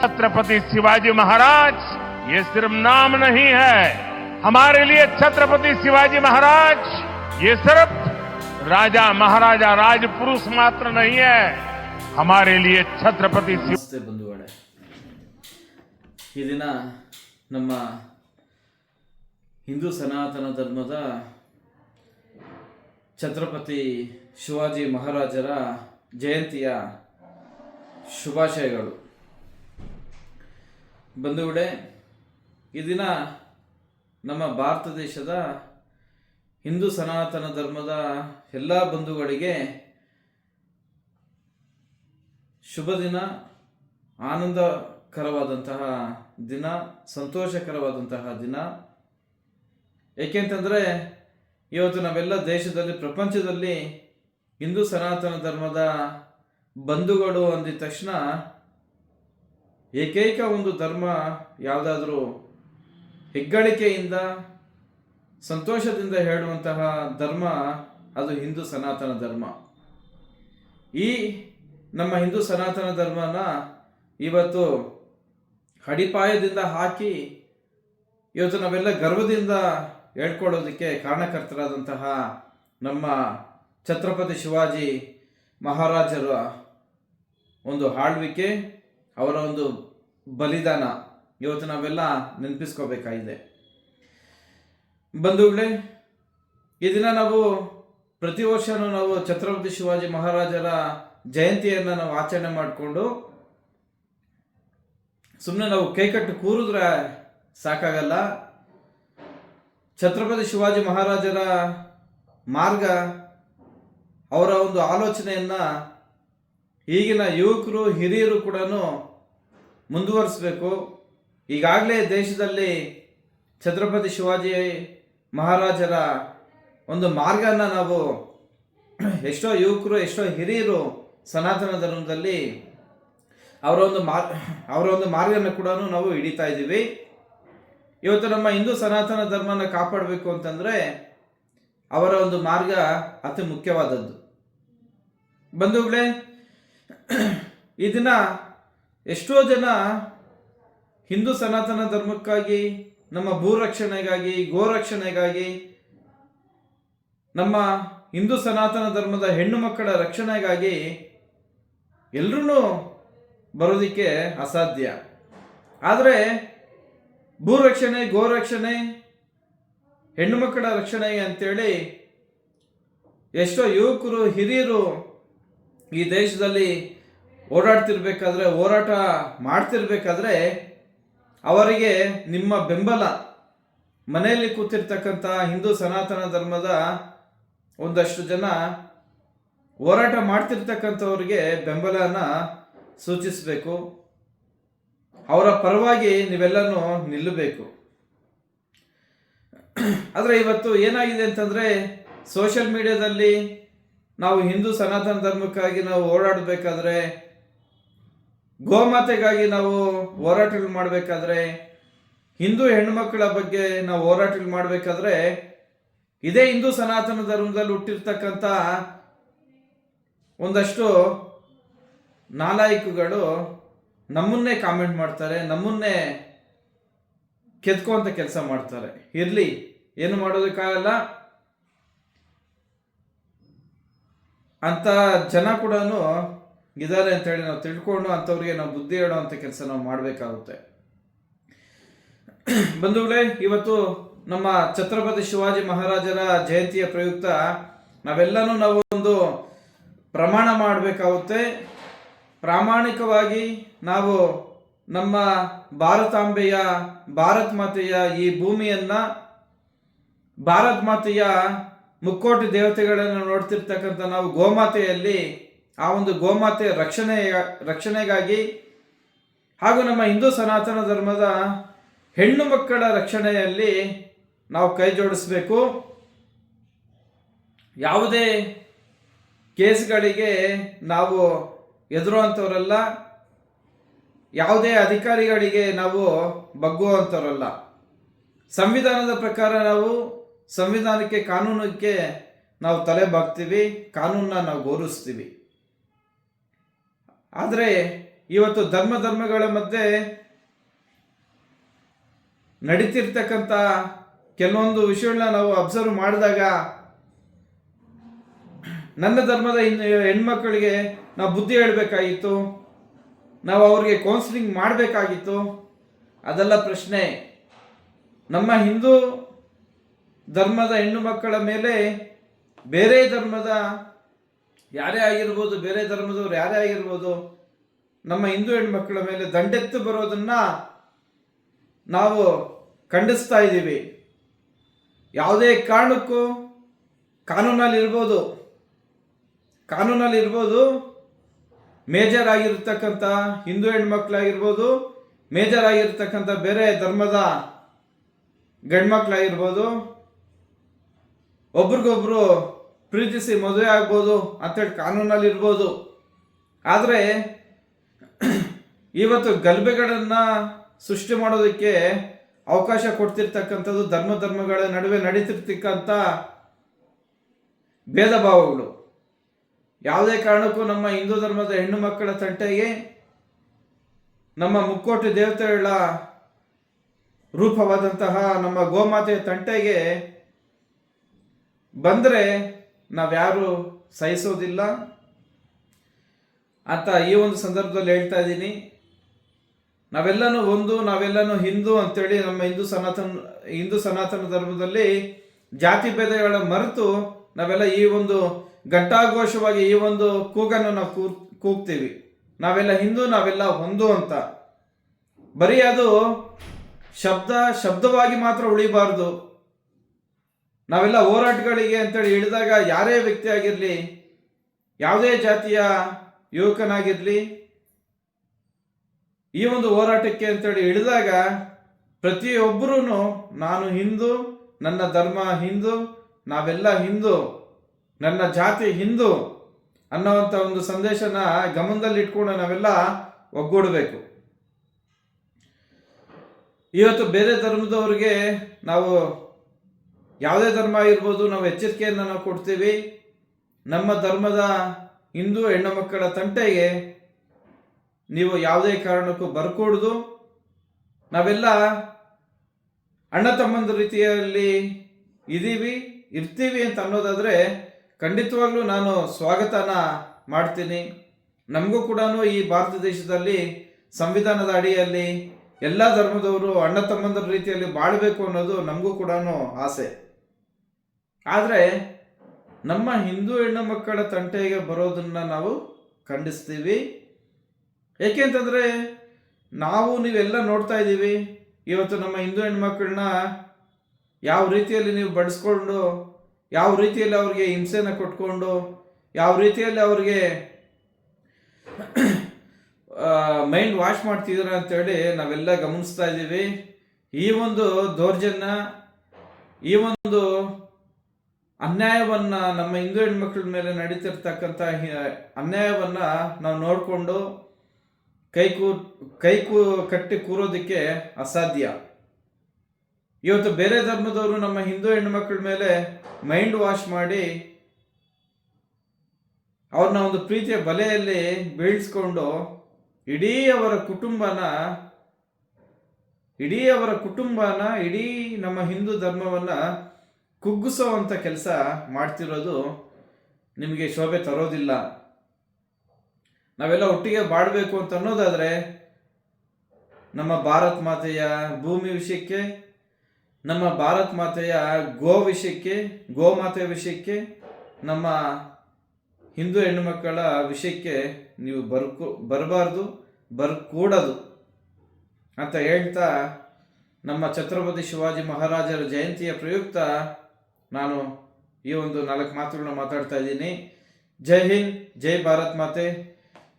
छत्रपति शिवाजी महाराज ये सिर्फ नाम नहीं है हमारे लिए छत्रपति शिवाजी महाराज ये सिर्फ राजा महाराजा राजपुरुष मात्र नहीं है हमारे लिए छत्रपति शिव ನಮಸ್ತೆ ಬಂಧುಗಳೇ ಈ ದಿನ ನಮ್ಮ ಹಿಂದೂ ಸನಾತನ ಧರ್ಮದ ಛತ್ರಪತಿ ಶಿವಾಜಿ ಮಹಾರಾಜರ ಜಯಂತಿಯ ಶುಭಾಶಯಗಳು ಬಂಧುಗಳೇ ಈ ದಿನ ನಮ್ಮ ಭಾರತ ದೇಶದ ಹಿಂದೂ ಸನಾತನ ಧರ್ಮದ ಎಲ್ಲ ಬಂಧುಗಳಿಗೆ ಶುಭ ದಿನ, ಆನಂದಕರವಾದಂತಹ ದಿನ, ಸಂತೋಷಕರವಾದಂತಹ ದಿನ. ಏಕೆಂತಂದರೆ ಇವತ್ತು ನಾವೆಲ್ಲ ದೇಶದಲ್ಲಿ, ಪ್ರಪಂಚದಲ್ಲಿ ಹಿಂದೂ ಸನಾತನ ಧರ್ಮದ ಬಂಧುಗಳು ಅಂದಿದ ತಕ್ಷಣ ಏಕೈಕ ಒಂದು ಧರ್ಮ ಯಾವುದಾದ್ರೂ ಹೆಗ್ಗಳಿಕೆಯಿಂದ, ಸಂತೋಷದಿಂದ ಹೇಳುವಂತಹ ಧರ್ಮ ಅದು ಹಿಂದೂ ಸನಾತನ ಧರ್ಮ. ಈ ನಮ್ಮ ಹಿಂದೂ ಸನಾತನ ಧರ್ಮನ ಇವತ್ತು ಅಡಿಪಾಯದಿಂದ ಹಾಕಿ ಇವತ್ತು ನಾವೆಲ್ಲ ಗರ್ವದಿಂದ ಹೇಳ್ಕೊಳ್ಳೋದಕ್ಕೆ ಕಾರಣಕರ್ತರಾದಂತಹ ನಮ್ಮ ಛತ್ರಪತಿ ಶಿವಾಜಿ ಮಹಾರಾಜರ ಒಂದು ಆಳ್ವಿಕೆ ಅವರ ಒಂದು ಬಲಿದಾನ. ಇವತ್ತು ನಾವೆಲ್ಲ ನೆನಪಿಸ್ಕೋಬೇಕಾಗಿದೆ. ಬಂಧುಗಳೇ, ಈ ದಿನ ನಾವು ಪ್ರತಿ ವರ್ಷನೂ ನಾವು ಛತ್ರಪತಿ ಶಿವಾಜಿ ಮಹಾರಾಜರ ಜಯಂತಿಯನ್ನು ನಾವು ಆಚರಣೆ ಮಾಡಿಕೊಂಡು ಸುಮ್ಮನೆ ನಾವು ಕೈಕಟ್ಟು ಕೂರಿದ್ರೆ ಸಾಕಾಗಲ್ಲ. ಛತ್ರಪತಿ ಶಿವಾಜಿ ಮಹಾರಾಜರ ಮಾರ್ಗ, ಅವರ ಒಂದು ಆಲೋಚನೆಯನ್ನ ಈಗಿನ ಯುವಕರು, ಹಿರಿಯರು ಕೂಡ ಮುಂದುವರಿಸಬೇಕು. ಈಗಾಗಲೇ ದೇಶದಲ್ಲಿ ಛತ್ರಪತಿ ಶಿವಾಜಿ ಮಹಾರಾಜರ ಒಂದು ಮಾರ್ಗನ ನಾವು ಎಷ್ಟೋ ಯುವಕರು, ಎಷ್ಟೋ ಹಿರಿಯರು ಸನಾತನ ಧರ್ಮದಲ್ಲಿ ಅವರ ಒಂದು ಮಾರ್, ಅವರ ಒಂದು ಮಾರ್ಗನ ಕೂಡ ನಾವು ಹಿಡಿತಾ ಇದ್ದೀವಿ. ಇವತ್ತು ನಮ್ಮ ಹಿಂದೂ ಸನಾತನ ಧರ್ಮನ ಕಾಪಾಡಬೇಕು ಅಂತಂದರೆ ಅವರ ಒಂದು ಮಾರ್ಗ ಅತಿ ಮುಖ್ಯವಾದದ್ದು. ಬಂಧುಗಳೇ ಇದನ್ನ ದಿನ ಎಷ್ಟೋ ಜನ ಹಿಂದೂ ಸನಾತನ ಧರ್ಮಕ್ಕಾಗಿ, ನಮ್ಮ ಭೂ ರಕ್ಷಣೆಗಾಗಿ ಗೋರಕ್ಷಣೆಗಾಗಿ, ನಮ್ಮ ಹಿಂದೂ ಸನಾತನ ಧರ್ಮದ ಹೆಣ್ಣು ಮಕ್ಕಳ ರಕ್ಷಣೆಗಾಗಿ ಎಲ್ಲರೂ ಬರೋದಕ್ಕೆ ಅಸಾಧ್ಯ. ಆದರೆ ಭೂರಕ್ಷಣೆ, ಗೋರಕ್ಷಣೆ, ಹೆಣ್ಣು ಮಕ್ಕಳ ರಕ್ಷಣೆ ಅಂತೇಳಿ ಎಷ್ಟೋ ಯುವಕರು, ಹಿರಿಯರು ಈ ದೇಶದಲ್ಲಿ ಓಡಾಡ್ತಿರ್ಬೇಕಾದ್ರೆ ಹೋರಾಟ ಮಾಡ್ತಿರ್ಬೇಕಾದ್ರೆ ಅವರಿಗೆ ನಿಮ್ಮ ಬೆಂಬಲ. ಮನೆಯಲ್ಲಿ ಕೂತಿರ್ತಕ್ಕಂಥ ಹಿಂದೂ ಸನಾತನ ಧರ್ಮದ ಒಂದಷ್ಟು ಜನ ಹೋರಾಟ ಮಾಡ್ತಿರ್ತಕ್ಕಂಥವ್ರಿಗೆ ಬೆಂಬಲನ ಸೂಚಿಸಬೇಕು. ಅವರ ಪರವಾಗಿ ನೀವೆಲ್ಲನೂ ನಿಲ್ಲಬೇಕು. ಆದರೆ ಇವತ್ತು ಏನಾಗಿದೆ ಅಂತಂದರೆ, ಸೋಷಿಯಲ್ ಮೀಡಿಯಾದಲ್ಲಿ ನಾವು ಹಿಂದೂ ಸನಾತನ ಧರ್ಮಕ್ಕಾಗಿ ನಾವು ಓಡಾಡಬೇಕಾದ್ರೆ ಗೋಮಾತೆಗಾಗಿ ನಾವು ಹೋರಾಟಗಳು ಮಾಡಬೇಕಾದ್ರೆ, ಹಿಂದೂ ಹೆಣ್ಣುಮಕ್ಕಳ ಬಗ್ಗೆ ನಾವು ಹೋರಾಟಗಳು ಮಾಡಬೇಕಾದ್ರೆ, ಇದೇ ಹಿಂದೂ ಸನಾತನ ಧರ್ಮದಲ್ಲಿ ಹುಟ್ಟಿರ್ತಕ್ಕಂಥ ಒಂದಷ್ಟು ನಾಲಾಯಕಗಳು ನಮ್ಮನ್ನೇ ಕಾಮೆಂಟ್ ಮಾಡ್ತಾರೆ, ನಮ್ಮನ್ನೇ ಕೆತ್ಕೋಂತ ಕೆಲಸ ಮಾಡ್ತಾರೆ. ಇರಲಿ, ಏನು ಮಾಡೋದಕ್ಕಾಗಲ್ಲ. ಅಂತ ಜನ ಕೂಡ ಇದ್ದಾರೆ ಅಂತೇಳಿ ನಾವು ತಿಳ್ಕೊಂಡು ಅಂಥವ್ರಿಗೆ ನಾವು ಬುದ್ಧಿ ಹೇಳೋವಂಥ ಕೆಲಸ ನಾವು ಮಾಡಬೇಕಾಗುತ್ತೆ. ಬಂಧುಗಳೇ, ಇವತ್ತು ನಮ್ಮ ಛತ್ರಪತಿ ಶಿವಾಜಿ ಮಹಾರಾಜರ ಜಯಂತಿಯ ಪ್ರಯುಕ್ತ ನಾವೆಲ್ಲನೂ ನಾವು ಒಂದು ಪ್ರಮಾಣ ಮಾಡಬೇಕಾಗುತ್ತೆ. ಪ್ರಾಮಾಣಿಕವಾಗಿ ನಾವು ನಮ್ಮ ಭಾರತಾಂಬೆಯ ಭಾರತ್ ಮಾತೆಯ ಈ ಭೂಮಿಯನ್ನು, ಭಾರತ್ ಮಾತೆಯ ಮುಕ್ಕೋಟಿ ದೇವತೆಗಳನ್ನು ನೋಡ್ತಿರ್ತಕ್ಕಂಥ ನಾವು ಗೋಮಾತೆಯಲ್ಲಿ ಆ ಒಂದು ಗೋಮಾತೆ ರಕ್ಷಣೆ, ರಕ್ಷಣೆಗಾಗಿ ಹಾಗೂ ನಮ್ಮ ಹಿಂದೂ ಸನಾತನ ಧರ್ಮದ ಹೆಣ್ಣು ಮಕ್ಕಳ ರಕ್ಷಣೆಯಲ್ಲಿ ನಾವು ಕೈ ಜೋಡಿಸಬೇಕು. ಯಾವುದೇ ಕೇಸ್ಗಳಿಗೆ ನಾವು ಎದುರುವಂಥವರಲ್ಲ. ಯಾವುದೇ ಅಧಿಕಾರಿಗಳಿಗೆ ನಾವು ಬಗ್ಗುವಂಥವರಲ್ಲ. ಸಂವಿಧಾನದ ಪ್ರಕಾರ ನಾವು ಸಂವಿಧಾನಕ್ಕೆ, ಕಾನೂನಕ್ಕೆ ನಾವು ತಲೆ ಬಾಗ್ತೀವಿ, ಕಾನೂನನ್ನ ನಾವು ಗೌರವಿಸ್ತೀವಿ. ಆದರೆ ಇವತ್ತು ಧರ್ಮ ಧರ್ಮಗಳ ಮಧ್ಯೆ ನಡೀತಿರ್ತಕ್ಕಂಥ ಕೆಲವೊಂದು ವಿಷಯಗಳನ್ನ ನಾವು ಅಬ್ಸರ್ವ್ ಮಾಡಿದಾಗ ನನ್ನ ಧರ್ಮದ ಹೆಣ್ಮಕ್ಳಿಗೆ ನಾವು ಬುದ್ಧಿ ಹೇಳಬೇಕಾಗಿತ್ತು, ನಾವು ಅವ್ರಿಗೆ ಕೌನ್ಸಿಲಿಂಗ್ ಮಾಡಬೇಕಾಗಿತ್ತು. ಅದೆಲ್ಲ ಪ್ರಶ್ನೆ. ನಮ್ಮ ಹಿಂದೂ ಧರ್ಮದ ಹೆಣ್ಣು ಮಕ್ಕಳ ಮೇಲೆ ಬೇರೆ ಧರ್ಮದ ಯಾರೇ ಆಗಿರ್ಬೋದು, ಬೇರೆ ಧರ್ಮದವ್ರು ಯಾರೇ ಆಗಿರ್ಬೋದು, ನಮ್ಮ ಹಿಂದೂ ಹೆಣ್ಮಕ್ಳ ಮೇಲೆ ದಂಡೆತ್ತು ಬರೋದನ್ನ ನಾವು ಖಂಡಿಸ್ತಾ ಇದ್ದೀವಿ. ಯಾವುದೇ ಕಾರಣಕ್ಕೂ ಕಾನೂನಲ್ಲಿ ಇರ್ಬೋದು ಕಾನೂನಲ್ಲಿ ಇರ್ಬೋದು, ಮೇಜರ್ ಆಗಿರ್ತಕ್ಕಂಥ ಹಿಂದೂ ಹೆಣ್ಮಕ್ಳಾಗಿರ್ಬೋದು ಮೇಜರ್ ಆಗಿರ್ತಕ್ಕಂಥ ಬೇರೆ ಧರ್ಮದ ಗಂಡ್ಮಕ್ಳಾಗಿರ್ಬೋದು ಒಬ್ರಿಗೊಬ್ರು ಪ್ರೀತಿಸಿ ಮದುವೆ ಆಗ್ಬೋದು ಅಂತೇಳಿ ಕಾನೂನಲ್ಲಿ ಇರ್ಬೋದು ಆದರೆ, ಇವತ್ತು ಗಲಭೆಗಳನ್ನು ಸೃಷ್ಟಿ ಮಾಡೋದಕ್ಕೆ ಅವಕಾಶ ಕೊಡ್ತಿರ್ತಕ್ಕಂಥದ್ದು ಧರ್ಮ ಧರ್ಮಗಳ ನಡುವೆ ನಡೀತಿರ್ತಕ್ಕಂಥ ಭೇದ ಭಾವಗಳು ಯಾವುದೇ ಕಾರಣಕ್ಕೂ ನಮ್ಮ ಹಿಂದೂ ಧರ್ಮದ ಹೆಣ್ಣು ಮಕ್ಕಳ ತಂಟೆಗೆ ನಮ್ಮ ಮುಕ್ಕೋಟಿ ದೇವತೆಗಳ ರೂಪವಾದಂತಹ ನಮ್ಮ ಗೋಮಾತೆಯ ತಂಟೆಗೆ ಬಂದರೆ ನಾವ್ಯಾರು ಸಹಿಸೋದಿಲ್ಲ. ಅಂತ ಈ ಒಂದು ಸಂದರ್ಭದಲ್ಲಿ ಹೇಳ್ತಾ ಇದ್ದೀನಿ. ನಾವೆಲ್ಲನೂ ಒಂದು, ನಾವೆಲ್ಲನೂ ಹಿಂದೂ ಅಂತೇಳಿ ನಮ್ಮ ಹಿಂದೂ ಸನಾತನ ಹಿಂದೂ ಸನಾತನ ಧರ್ಮದಲ್ಲಿ ಜಾತಿ ಭೇದಗಳ ಮರೆತು ನಾವೆಲ್ಲ ಈ ಒಂದು ಘಂಟಾಘೋಷವಾಗಿ ಈ ಒಂದು ಕೂಗನ್ನು ನಾವು ಕೂ ಕೂಗ್ತೀವಿ. ನಾವೆಲ್ಲ ಹಿಂದೂ, ನಾವೆಲ್ಲ ಒಂದು ಅಂತ. ಬರೀ ಅದು ಶಬ್ದ, ಶಬ್ದವಾಗಿ ಮಾತ್ರ ಉಳಿಬಾರ್ದು. ನಾವೆಲ್ಲ ಹೋರಾಟಗಳಿಗೆ ಅಂತೇಳಿ ಹೇಳಿದಾಗ ಯಾರೇ ವ್ಯಕ್ತಿ ಆಗಿರಲಿ, ಯಾವುದೇ ಜಾತಿಯ ಯುವಕನಾಗಿರಲಿ, ಈ ಒಂದು ಹೋರಾಟಕ್ಕೆ ಅಂತೇಳಿ ಹೇಳಿದಾಗ ಪ್ರತಿಯೊಬ್ಬರೂ ನಾನು ಹಿಂದೂ, ನನ್ನ ಧರ್ಮ ಹಿಂದೂ, ನಾವೆಲ್ಲ ಹಿಂದೂ, ನನ್ನ ಜಾತಿ ಹಿಂದೂ ಅನ್ನೋವಂಥ ಒಂದು ಸಂದೇಶನ ಗಮನದಲ್ಲಿ ಇಟ್ಕೊಂಡು ನಾವೆಲ್ಲ ಒಗ್ಗೂಡಬೇಕು. ಇವತ್ತು ಬೇರೆ ಧರ್ಮದವ್ರಿಗೆ ನಾವು ಯಾವುದೇ ಧರ್ಮ ಇರ್ಬೋದು, ನಾವು ಎಚ್ಚರಿಕೆಯನ್ನು ನಾವು ಕೊಡ್ತೀವಿ. ನಮ್ಮ ಧರ್ಮದ ಹಿಂದೂ ಹೆಣ್ಣು ಮಕ್ಕಳ ತಂಟೆಗೆ ನೀವು ಯಾವುದೇ ಕಾರಣಕ್ಕೂ ಬರ್ಕೂಡ್ದು. ನಾವೆಲ್ಲ ಅಣ್ಣ ತಮ್ಮಂದ ರೀತಿಯಲ್ಲಿ ಇದ್ದೀವಿ ಇರ್ತೀವಿ ಅಂತ ಅನ್ನೋದಾದರೆ ಖಂಡಿತವಾಗ್ಲೂ ನಾನು ಸ್ವಾಗತನ ಮಾಡ್ತೀನಿ. ನಮಗೂ ಕೂಡ ಈ ಭಾರತ ದೇಶದಲ್ಲಿ ಸಂವಿಧಾನದ ಅಡಿಯಲ್ಲಿ ಎಲ್ಲ ಧರ್ಮದವರು ಅಣ್ಣ ತಮ್ಮಂದರ ರೀತಿಯಲ್ಲಿ ಬಾಳಬೇಕು ಅನ್ನೋದು ನಮಗೂ ಕೂಡ ಆಸೆ. ಆದರೆ ನಮ್ಮ ಹಿಂದೂ ಹೆಣ್ಣು ಮಕ್ಕಳ ತಂಟೆಗೆ ಬರೋದನ್ನ ನಾವು ಖಂಡಿಸ್ತೀವಿ. ಏಕೆಂತಂದರೆ ನಾವು ನೀವೆಲ್ಲ ನೋಡ್ತಾ ಇದ್ದೀವಿ, ಇವತ್ತು ನಮ್ಮ ಹಿಂದೂ ಹೆಣ್ಮಕ್ಳನ್ನ ಯಾವ ರೀತಿಯಲ್ಲಿ ನೀವು ಬಡಿಸ್ಕೊಂಡು, ಯಾವ ರೀತಿಯಲ್ಲಿ ಅವ್ರಿಗೆ ಹಿಂಸೆನ ಕೊಟ್ಕೊಂಡು, ಯಾವ ರೀತಿಯಲ್ಲಿ ಅವ್ರಿಗೆ ಮೈಂಡ್ ವಾಶ್ ಮಾಡ್ತಿದ್ದೀರ ಅಂತೇಳಿ ನಾವೆಲ್ಲ ಗಮನಿಸ್ತಾ ಇದ್ದೀವಿ. ಈ ಒಂದು ದೌರ್ಜನ್ಯ, ಈ ಒಂದು ಅನ್ಯಾಯವನ್ನ ನಮ್ಮ ಹಿಂದೂ ಹೆಣ್ಮಕ್ಳ ಮೇಲೆ ನಡೀತಿರ್ತಕ್ಕಂಥ ಅನ್ಯಾಯವನ್ನ ನಾವು ನೋಡಿಕೊಂಡು ಕೈ ಕೂ ಕೈ ಕೂ, ಕಟ್ಟಿ ಕೂರೋದಕ್ಕೆ ಅಸಾಧ್ಯ. ಇವತ್ತು ಬೇರೆ ಧರ್ಮದವರು ನಮ್ಮ ಹಿಂದೂ ಹೆಣ್ಮಕ್ಳ ಮೇಲೆ ಮೈಂಡ್ ವಾಶ್ ಮಾಡಿ ಅವ್ರನ್ನ ಒಂದು ಪ್ರೀತಿಯ ಬಲೆಯಲ್ಲಿ ಬೀಳ್ಸ್ಕೊಂಡು ಇಡೀ ಅವರ ಕುಟುಂಬನ, ಇಡೀ ಅವರ ಕುಟುಂಬನ, ಇಡೀ ನಮ್ಮ ಹಿಂದೂ ಧರ್ಮವನ್ನ ಕುಗ್ಗಿಸೋವಂಥ ಕೆಲಸ ಮಾಡ್ತಿರೋದು ನಿಮಗೆ ಶೋಭೆ ತರೋದಿಲ್ಲ. ನಾವೆಲ್ಲ ಒಟ್ಟಿಗೆ ಬಾಡಬೇಕು ಅಂತ ಅನ್ನೋದಾದರೆ ನಮ್ಮ ಭಾರತ್ ಮಾತೆಯ ಭೂಮಿ ವಿಷಯಕ್ಕೆ, ನಮ್ಮ ಭಾರತ್ ಮಾತೆಯ ಗೋ ವಿಷಯಕ್ಕೆ, ಗೋ ಮಾತೆಯ ವಿಷಯಕ್ಕೆ, ನಮ್ಮ ಹಿಂದೂ ಹೆಣ್ಣುಮಕ್ಕಳ ವಿಷಯಕ್ಕೆ ನೀವು ಬರ್ಕೋ, ಬರಬಾರ್ದು, ಬರ್ಕೂಡದು ಅಂತ ಹೇಳ್ತಾ ನಮ್ಮ ಛತ್ರಪತಿ ಶಿವಾಜಿ ಮಹಾರಾಜರ ಜಯಂತಿಯ ಪ್ರಯುಕ್ತ ನಾನು ಈ ಒಂದು ನಾಲ್ಕು ಮಾತುಗಳನ್ನ ಮಾತಾಡ್ತಾ ಇದ್ದೀನಿ. ಜೈ ಹಿಂದ್, ಜೈ ಭಾರತ್ ಮಾತೆ,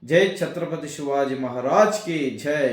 ಜೈ ಛತ್ರಪತಿ ಶಿವಾಜಿ ಮಹಾರಾಜ್ ಕಿ ಜೈ.